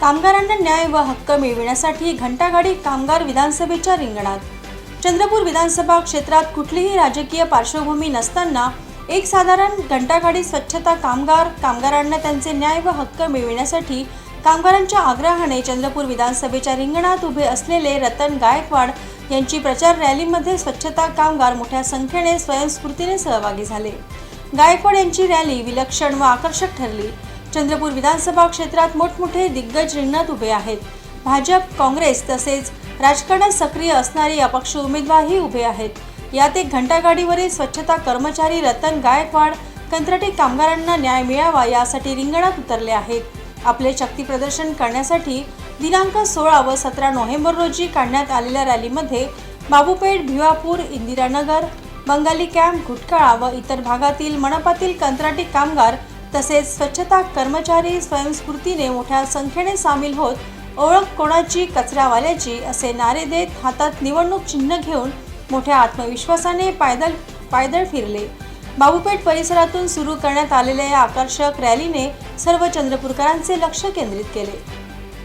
कामगारांना न्याय व हक्क मिळविण्यासाठी घंटागाडी कामगार विधानसभेच्या रिंगणात. चंद्रपूर विधानसभा क्षेत्रात कुठलीही राजकीय पार्श्वभूमी नसताना एक साधारण घंटागाडी स्वच्छता कामगार कामगारांना त्यांचे न्याय व हक्क मिळविण्यासाठी कामगारांच्या आग्रहाने चंद्रपूर विधानसभेच्या रिंगणात उभे असलेले रतन गायकवाड यांची प्रचार रॅलीमध्ये स्वच्छता कामगार मोठ्या संख्येने स्वयंस्फूर्तीने सहभागी झाले. गायकवाड यांची रॅली विलक्षण व आकर्षक ठरली. चंद्रपूर विधानसभा क्षेत्रात मोठमोठे दिग्गज रिंगणात उभे आहेत. भाजप काँग्रेस तसेच राजकारणात सक्रिय असणारे अपक्ष उमेदवारही उभे आहेत. यात एक घंटागाडीवरील स्वच्छता कर्मचारी रतन गायकवाड कंत्राटी कामगारांना न्याय मिळावा यासाठी रिंगणात उतरले आहेत. आपले शक्ती प्रदर्शन करण्यासाठी दिनांक सोळा व सतरा नोव्हेंबर रोजी काढण्यात आलेल्या रॅलीमध्ये बाबूपेठ भिवापूर इंदिरानगर बंगाली कॅम्प घुटकाळा व इतर भागातील मनपातील कंत्राटी कामगार तसेच स्वच्छता कर्मचारी स्वयंस्फूर्तीने मोठ्या संख्येने सामील होत ओळख कोणाची? कचरावाल्याची असे नारे देत हातात निवडणूक चिन्ह घेऊन मोठ्या आत्मविश्वासाने पायदळ पायदळ फिरले. बाबूपेठ परिसरातून सुरू करण्यात आलेल्या या आकर्षक रॅलीने सर्व चंद्रपूरकरांचे लक्ष केंद्रित केले.